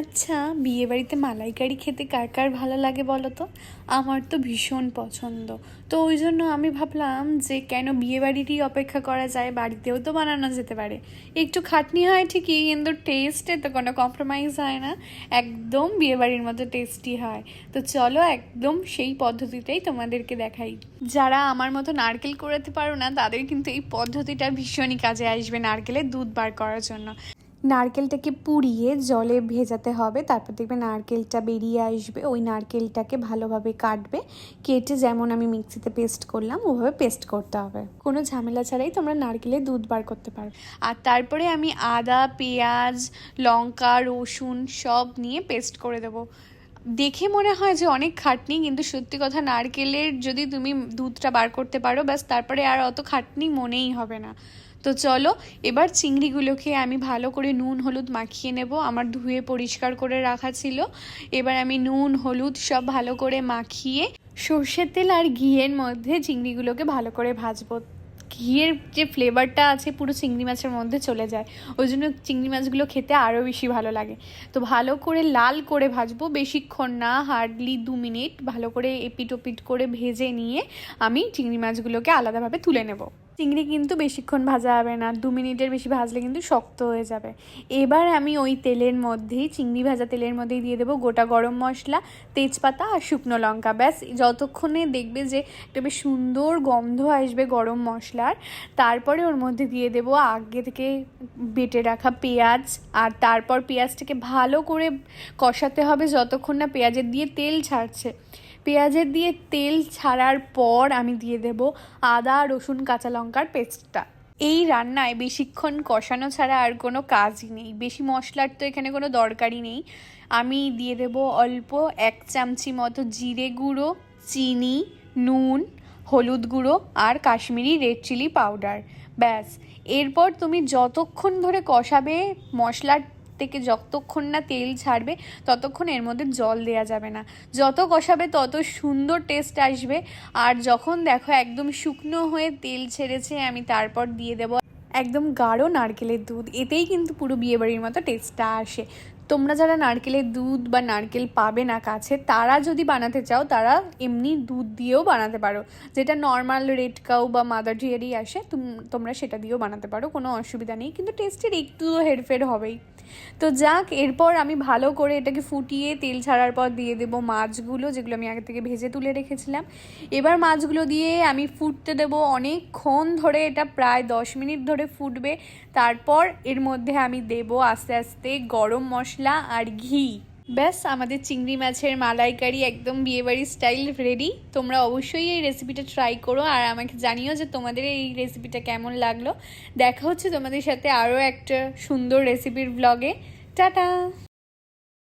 আচ্ছা বিয়েবাড়িতে মালাইকারি খেতে কার কার ভালো লাগে বলো তো? আমার তো ভীষণ পছন্দ। তো ওই জন্য আমি ভাবলাম যে কেন বিয়েবাড়িরই অপেক্ষা করা যায়, বাড়িতেও তো বানানো যেতে পারে। একটু খাটনি হয় ঠিকই, কিন্তু টেস্টে তো কোনো কম্প্রোমাইজ হয় না। একদম বিয়েবাড়ির মতো টেস্টি হয়। তো চলো একদম সেই পদ্ধতিটাই তোমাদেরকে দেখাই। যারা আমার মতো নারকেল করাতে পারো না, তাদের কিন্তু এই পদ্ধতিটা ভীষণই কাজে আসবে নারকেলের দুধ বার করার জন্য। নারকেলটাকে পুড়িয়ে জলে ভেজাতে হবে। তারপর দেখবে নারকেলটা বেরিয়ে আসবে। ওই নারকেলটাকে ভালোভাবে কাটবে। কেটে যেমন আমি মিক্সিতে পেস্ট করলাম, ওভাবে পেস্ট করতে হবে। কোনো ঝামেলা ছাড়াই তোমরা নারকেলে দুধ বার করতে পারবে আর তারপরে আমি আদা, পেঁয়াজ, লঙ্কা, রসুন সব নিয়ে পেস্ট করে দেবো। দেখে মনে হয় যে অনেক খাটনি, কিন্তু সত্যি কথা নারকেলের যদি তুমি দুধটা বার করতে পারো, ব্যাস তারপরে আর অত খাটনি মনেই হবে না। তো চলো, এবার চিংড়িগুলোকে আমি ভালো করে নুন, হলুদ মাখিয়ে নেব। আমার ধুয়ে পরিষ্কার করে রাখা ছিল। এবার আমি নুন, হলুদ সব ভালো করে মাখিয়ে সর্ষের তেল আর ঘিয়ের মধ্যে চিংড়িগুলোকে ভালো করে ভাজবো। ঘিয়ের যে ফ্লেভারটা আছে পুরো চিংড়ি মাছের মধ্যে চলে যায়। ওই জন্য চিংড়ি মাছগুলো খেতে আরও বেশি ভালো লাগে। তো ভালো করে লাল করে ভাজবো বেশিক্ষণ না হার্ডলি দু মিনিট। ভালো করে এপিট ওপিট করে ভেজে নিয়ে আমি চিংড়ি মাছগুলোকে আলাদাভাবে তুলে নেব। চিংড়ি কিন্তু বেশিক্ষণ ভাজা হবে না, দু মিনিটের বেশি ভাজলে কিন্তু শক্ত হয়ে যাবে। এবার আমি ওই তেলের মধ্যেই, চিংড়ি ভাজা তেলের মধ্যেই দিয়ে দেবো গোটা গরম মশলা, তেজপাতা আর শুকনো লঙ্কা। ব্যাস, যতক্ষণে দেখবে যে একটা বেশ সুন্দর গন্ধ আসবে গরম মশলার, তারপরে ওর মধ্যে দিয়ে দেবো আগে থেকে বেটে রাখা পেঁয়াজ, আর তারপর পেঁয়াজটাকে ভালো করে কষাতে হবে যতক্ষণ না পেঁয়াজের দিয়ে তেল ছাড়ছে। পেঁয়াজের দিয়ে তেল ছাড়ার পর আমি দিয়ে দেব আদা, রসুন, কাঁচা লঙ্কার পেস্টটা। এই রান্নায় বেশিক্ষণ কষানো ছাড়া আর কোনো কাজই নেই। বেশি মশলার তো এখানে কোনো দরকারই নেই। আমি দিয়ে দেব অল্প এক চামচি মতো জিরে গুঁড়ো, চিনি, নুন, হলুদ গুঁড়ো আর কাশ্মীরি রেড চিলি পাউডার। ব্যাস। এরপর তুমি যতক্ষণ ধরে কষাবে মশলার থেকে যতক্ষণ না তেল ছাড়বে, ততক্ষণ এর মধ্যে জল দেওয়া যাবে না। যত কষাবে, তত সুন্দর টেস্ট আসবে। আর যখন দেখো একদম শুকনো হয়ে তেল ছেড়েছে, আমি তারপর দিয়ে দেবো একদম গাঢ় নারকেলের দুধ। এতেই কিন্তু পুরো বিয়েবাড়ির মতো টেস্টটা আসে। তোমরা যারা নারকেলের দুধ বা নারকেল পাবে না কাছে, তারা যদি বানাতে চাও, তারা এমনি দুধ দিয়েও বানাতে পারো। যেটা নর্মাল রেড কাউ বা মাদার ডিয়ারি আসে তোমরা সেটা দিয়েও বানাতে পারো, কোনো অসুবিধা নেই। কিন্তু টেস্টের একটু হেরফের হবেই। তো যাক, এরপর আমি ভালো করে এটাকে ফুটিয়ে তেল ছাড়ার পর দিয়ে দেবো মাছগুলো, যেগুলো আমি আগে থেকে ভেজে তুলে রেখেছিলাম। এবার মাছগুলো দিয়ে আমি ফুটতে দেবো অনেকক্ষণ ধরে, এটা প্রায় দশ মিনিট ধরে ফুটবে। তারপর এর মধ্যে আমি দেব আস্তে আস্তে গরম মশলা আর ঘি। ব্যাস, আমাদের চিংড়ি মাছের মালাইকারি একদম বিয়েবাড়ি স্টাইল রেডি তোমরা অবশ্যই এই রেসিপিটা ট্রাই করো আর আমাকে জানিও যে তোমাদের এই রেসিপিটা কেমন লাগল। দেখা হচ্ছে তোমাদের সাথে আরও একটা সুন্দর রেসিপির ব্লগে টাটা!